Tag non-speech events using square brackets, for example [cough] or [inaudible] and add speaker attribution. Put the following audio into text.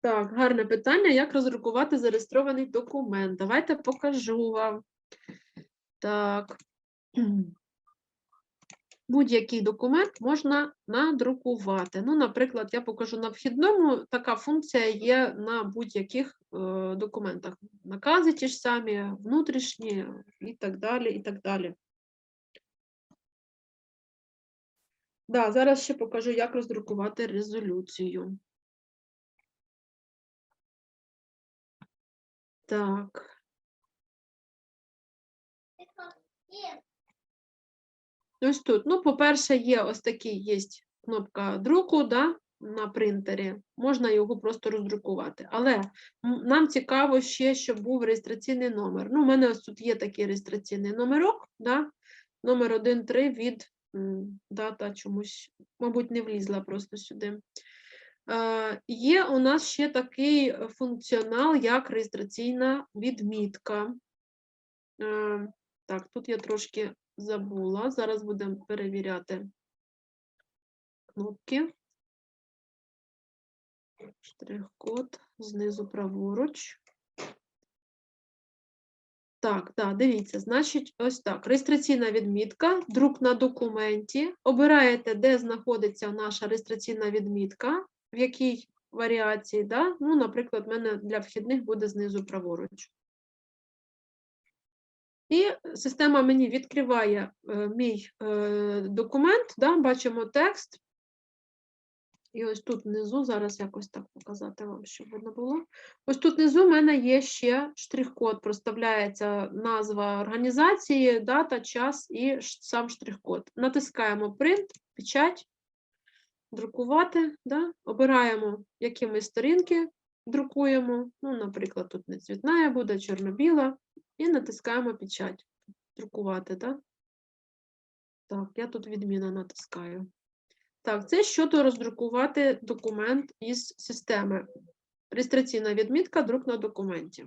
Speaker 1: Так, гарне питання. Як роздрукувати зареєстрований документ? Давайте покажу вам. Так. [clears throat] Будь-який документ можна надрукувати. Ну, наприклад, я покажу на вхідному, така функція є на будь-яких е, документах. Накази ті ж самі, внутрішні і так далі, і так далі. Да, зараз ще покажу, як роздрукувати резолюцію. Так. Ось тут. Ну, по-перше, є ось такий є кнопка друку, да, на принтері. Можна його просто роздрукувати. Але нам цікаво ще, щоб був реєстраційний номер. Ну, у мене ось тут є такий реєстраційний номерок, да, номер 1.3 від дата чомусь, мабуть, не влізла просто сюди. Е, Є у нас ще такий функціонал, як реєстраційна відмітка. Е, Так, тут я трошки забула. Зараз будемо перевіряти кнопки. Штрих-код знизу праворуч. Так, так, дивіться, значить, ось так. Реєстраційна відмітка, друк на документі. Обираєте, де знаходиться наша реєстраційна відмітка, в якій варіації, да? Ну, наприклад, в мене для вхідних буде знизу праворуч. І система мені відкриває е, мій е, документ, да? бачимо текст. І ось тут внизу, зараз якось так показати вам, щоб видно було. Ось тут внизу в мене є ще штрих-код, проставляється назва організації, дата, час і сам штрих-код. Натискаємо Print, печать, друкувати, да? обираємо, які ми сторінки друкуємо. Ну, наприклад, тут не цвітна буде, чорно-біла, і натискаємо печать. Друкувати, да? Так, я тут відміна натискаю. Так, це щодо роздрукувати документ із системи. Реєстраційна відмітка друк на документі.